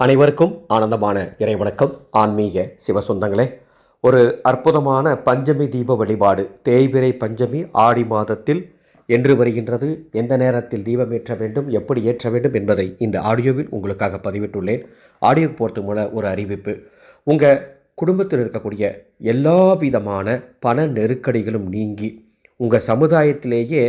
அனைவருக்கும் ஆனந்தமான இறைவணக்கம். ஆன்மீக சிவசொந்தங்களே ஒரு அற்புதமான பஞ்சமி தீப வழிபாடு தேய்பிறை பஞ்சமி ஆடி மாதத்தில் என்று வருகின்றது. எந்த நேரத்தில் தீபம் ஏற்ற வேண்டும் எப்படி ஏற்ற வேண்டும் என்பதை இந்த ஆடியோவில் உங்களுக்காக பதிவிட்டுள்ளேன். ஆடியோ போகிறது மூல ஒரு அறிவிப்பு. உங்கள் குடும்பத்தில் இருக்கக்கூடிய எல்லா விதமான பண நெருக்கடிகளும் நீங்கி உங்கள் சமுதாயத்திலேயே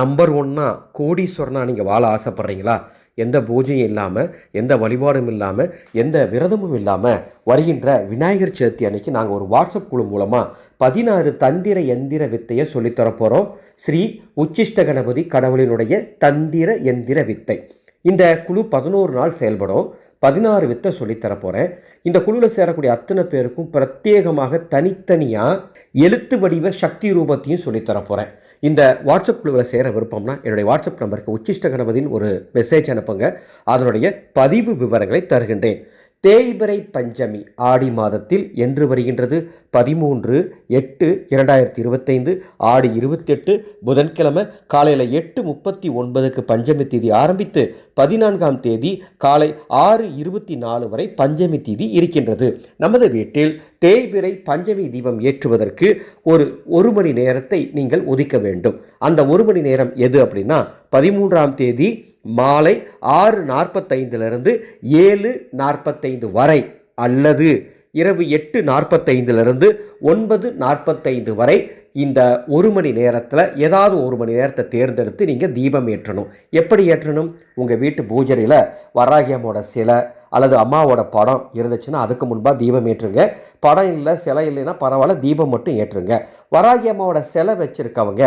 நம்பர் ஒன்னா கோடீஸ்வரனாக நீங்கள் வாழ ஆசைப்பட்றீங்களா? எந்த பூஜையும் இல்லாமல் எந்த வழிபாடும் இல்லாமல் எந்த விரதமும் இல்லாமல் வருகின்ற விநாயகர் சதுர்த்தி அன்னைக்கு நாங்கள் ஒரு வாட்ஸ்அப் குழு மூலமாக பதினாறு தந்திர எந்திர வித்தையை சொல்லித்தரப்போகிறோம் ஸ்ரீ உச்சிஷ்ட கணபதி கடவுளினுடைய தந்திர எந்திர வித்தை. இந்த குழு பதினோரு நாள் செயல்படும். பதினாறு வித்தை சொல்லித்தரப் போகிறேன் இந்த குழுவில் சேரக்கூடிய அத்தனை பேருக்கும் பிரத்யேகமாக தனித்தனியாக எழுத்து வடிவ சக்தி ரூபத்தையும் சொல்லித்தரப் போகிறேன் இந்த வாட்ஸ்அப் குழுவில் சேர விருப்பம்னா என்னுடைய வாட்ஸ்அப் நம்பருக்கு உச்சிஷ்ட கணபதியின் ஒரு மெசேஜ் அனுப்புங்க. அதனுடைய பதிவு விவரங்களை தருகின்றேன். தேய்பிரை பஞ்சமி ஆடி மாதத்தில் என்று வருகின்றது. பதிமூன்று எட்டு இரண்டாயிரத்தி இருபத்தைந்து ஆடி இருபத்தெட்டு புதன்கிழமை காலையில் எட்டு முப்பத்தி ஒன்பதுக்கு பஞ்சமி தேதி ஆரம்பித்து பதினான்காம் தேதி காலை ஆறு இருபத்தி நாலு வரை பஞ்சமி தேதி இருக்கின்றது. நமது வீட்டில் தேய்பிரை பஞ்சமி தீபம் ஏற்றுவதற்கு ஒரு ஒரு மணி நேரத்தை நீங்கள் ஒதுக்க வேண்டும். அந்த ஒரு மணி நேரம் எது அப்படின்னா பதிமூன்றாம் தேதி மாலை ஆறு நாற்பத்தைந்திலிருந்து ஏழு நாற்பத்தைந்து வரை அல்லது இரவு எட்டு நாற்பத்தைந்திலிருந்து ஒன்பது நாற்பத்தைந்து வரை இந்த ஒரு மணி நேரத்தில் ஏதாவது ஒரு மணி நேரத்தை தேர்ந்தெடுத்து நீங்கள் தீபம் ஏற்றணும். எப்படி ஏற்றணும்? உங்கள் வீட்டு பூஜரையில் வராகியமோட சிலை அல்லது அம்மாவோட படம் இருந்துச்சுன்னா அதுக்கு முன்பாக தீபம் ஏற்றுங்க. படம் இல்லை சிலை இல்லைன்னா பரவாயில்ல தீபம் மட்டும் ஏற்றுங்க. வராகி அம்மாவோட சிலை வச்சுருக்கவங்க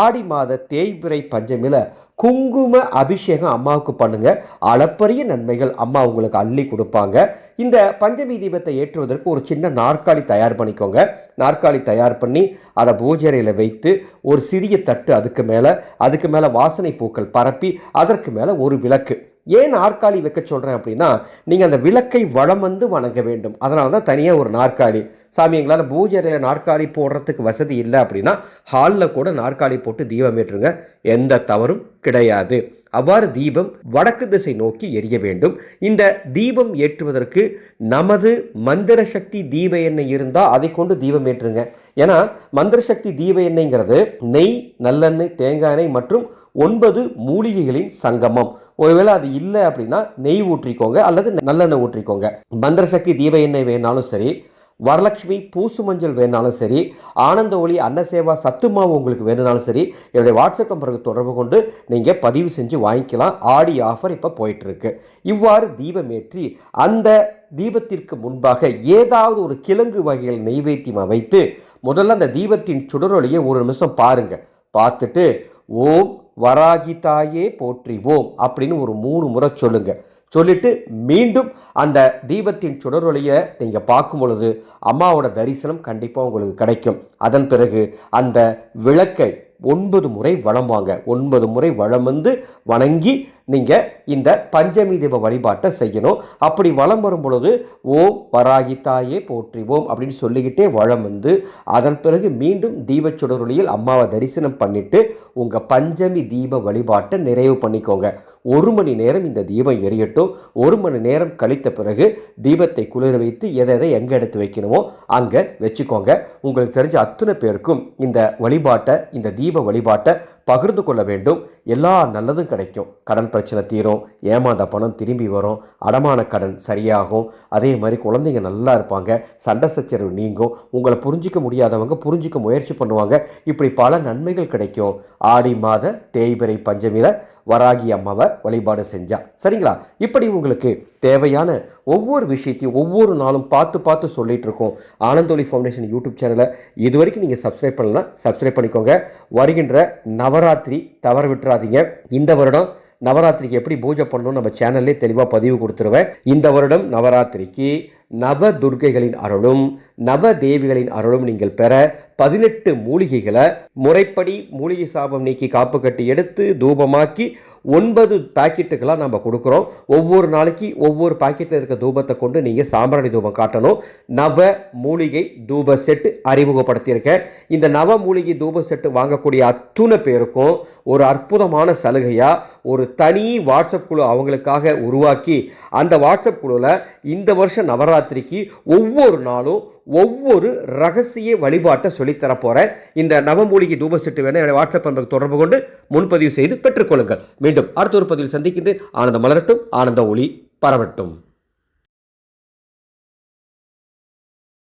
ஆடி மாத தேய்பிரை பஞ்சமியில் குங்கும அபிஷேகம் அம்மாவுக்கு பண்ணுங்க. அளப்பரிய நன்மைகள் அம்மா உங்களுக்கு அள்ளி கொடுப்பாங்க. இந்த பஞ்சமி தீபத்தை ஏற்றுவதற்கு ஒரு சின்ன நாற்காலி தயார் பண்ணிக்கோங்க. நாற்காலி தயார் பண்ணி அதை பூஜரையில் வைத்து ஒரு சிறிய தட்டு அதுக்கு மேலே அதுக்கு மேலே வாசனை பூக்கள் பரப்பி அதற்கு மேலே ஒரு விளக்கு. ஏன் நாற்காலி வைக்க சொல்கிறேன் அப்படின்னா நீங்கள் அந்த விளக்கை வளம் வந்து வணங்க வேண்டும். அதனால தான் தனியாக ஒரு நாற்காலி. சாமி எங்களால் பூஜையில் நாற்காலி போடுறதுக்கு வசதி இல்லை அப்படின்னா ஹாலில் கூட நாற்காலி போட்டு தீபம் ஏற்றுங்க. எந்த தவறும் கிடையாது. அவ்வாறு தீபம் வடக்கு திசை நோக்கி எரிய வேண்டும். இந்த தீபம் ஏற்றுவதற்கு நமது மந்திர சக்தி தீப எண்ணெய் இருந்தால் அதை கொண்டு தீபம் ஏற்றுங்க. ஏன்னா மந்திர சக்தி தீப எண்ணெய்ங்கிறது நெய் நல்லெண்ணெய் தேங்காய் எண்ணெய் மற்றும் ஒன்பது மூலிகைகளின் சங்கமம். ஒருவேளை அது இல்லை அப்படின்னா நெய் ஊற்றிக்கோங்க அல்லது நல்லெண்ணெய் ஊற்றிக்கோங்க. மந்திர சக்தி தீப எண்ணெய் வேணாலும் சரி வரலட்சுமி பூசு மஞ்சள் வேணாலும் சரி ஆனந்த ஒளி அன்னசேவா சத்து மாவு உங்களுக்கு வேணுனாலும் சரி என்னுடைய வாட்ஸ்அப் நம்பருக்கு தொடர்பு கொண்டு நீங்கள் பதிவு செஞ்சு வாங்கிக்கலாம். ஆடி ஆஃபர் இப்போ போயிட்டுருக்கு. இவ்வாறு தீபமேற்றி அந்த தீபத்திற்கு முன்பாக ஏதாவது ஒரு கிழங்கு வகைகள் நெய்வேத்தியம் வைத்து முதல்ல அந்த தீபத்தின் சுடரொலியை ஒரு நிமிஷம் பாருங்க. பார்த்துட்டு ஓம் வராகி தாயே போற்றிவோம் அப்படின்னு ஒரு மூணு முறை சொல்லுங்கள் சொல்லிட்டு மீண்டும் அந்த தீபத்தின் சுடரொலியை நீங்கள் பார்க்கும் பொழுது அம்மாவோட தரிசனம் கண்டிப்பாக உங்களுக்கு கிடைக்கும். அதன் பிறகு அந்த விளக்கை ஒன்பது முறை வளம் வாங்க ஒன்பது முறை வளம் வந்து வணங்கி நீங்கள் இந்த பஞ்சமி தீப வழிபாட்டை செய்யணும். அப்படி வளம் வரும் பொழுது ஓம் வராகி தாயே போற்றிவோம் அப்படின்னு சொல்லிக்கிட்டே வளம் வந்து அதன் பிறகு மீண்டும் தீபச்சுடரொளியில் அம்மாவை தரிசனம் பண்ணிட்டு உங்கள் பஞ்சமி தீப வழிபாட்டை நிறைவு பண்ணிக்கோங்க. ஒரு மணி நேரம் இந்த தீபம் எரியட்டும். ஒரு மணி நேரம் கழித்த பிறகு தீபத்தை குளிர வைத்து எதை எதை எங்கே எடுத்து வைக்கணுமோ அங்கே வச்சுக்கோங்க. உங்களுக்கு தெரிஞ்ச அத்தனை பேருக்கும் இந்த வழிபாட்டை இந்த தீப வழிபாட்டை பகிர்ந்து கொள்ள வேண்டும். எல்லா நல்லதும் கிடைக்கும். கடன் பிரச்சனை தீரும். ஏமாந்த பணம் திரும்பி வரும். அடமான கடன் சரியாகும். அதே மாதிரி குழந்தைங்க நல்லா இருப்பாங்க. சண்டை சச்சரவு நீங்கும். உங்களை புரிஞ்சிக்க முடியாதவங்க புரிஞ்சிக்க முயற்சி பண்ணுவாங்க. இப்படி பல நன்மைகள் கிடைக்கும். ஆடி மாத தேய்பிறை பஞ்சமியில் வராகி அம்மாவை வழிபாடு செஞ்சா. சரிங்களா? இப்படி உங்களுக்கு தேவையான ஒவ்வொரு விஷயத்தையும் ஒவ்வொரு நாளும் பார்த்து பார்த்து சொல்லிகிட்டு இருக்கோம். ஆனந்தோலி ஃபவுண்டேஷன் யூடியூப் சேனலை இது வரைக்கும் நீங்கள் சப்ஸ்கிரைப் பண்ணலாம் சப்ஸ்கிரைப் பண்ணிக்கோங்க. வருகின்ற நவராத்திரி தவற விட்டுறாதீங்க. இந்த வருடம் நவராத்திரிக்கு எப்படி பூஜை பண்ணணும் நம்ம சேனல்லே தெளிவாக பதிவு கொடுத்துருவேன். இந்த வருடம் நவராத்திரிக்கு நவ துர்க்கைகளின் அருளும் நவ தேவிகளின் அருளும் நீங்கள் பெற பதினெட்டு மூலிகைகளை முறைப்படி மூலிகை சாபம் நீக்கி காப்பு கட்டி எடுத்து தூபமாக்கி ஒன்பது பாக்கெட்டுகளாக நம்ம கொடுக்குறோம். ஒவ்வொரு நாளைக்கு ஒவ்வொரு பாக்கெட்டில் இருக்க தூபத்தை கொண்டு நீங்கள் சாம்பிராணி தூபம் காட்டணும். நவ மூலிகை தூப செட்டு அறிமுகப்படுத்தியிருக்கேன். இந்த நவ மூலிகை தூப செட்டு வாங்கக்கூடிய அத்துணை பேருக்கும் ஒரு அற்புதமான சலுகையாக ஒரு தனி வாட்ஸ்அப் குழு அவங்களுக்காக உருவாக்கி அந்த வாட்ஸ்அப் குழுவில் இந்த வருஷம் நவராத்திரிக்கு ஒவ்வொரு நாளும் ஒவ்வொரு ரகசிய வழிபாட்டை சொல்லித்தர போகிறேன் இந்த நவமூலிகை தூபசிட்டு வேணும் என்னுடைய வாட்ஸ்அப் நம்பருக்கு தொடர்பு கொண்டு முன்பதிவு செய்து பெற்றுக்கொள்ளுங்கள். மீண்டும் அடுத்த ஒரு பதிவில் சந்திக்கின்றேன். ஆனந்த மலரட்டும். ஆனந்த ஒளி பரவட்டும்.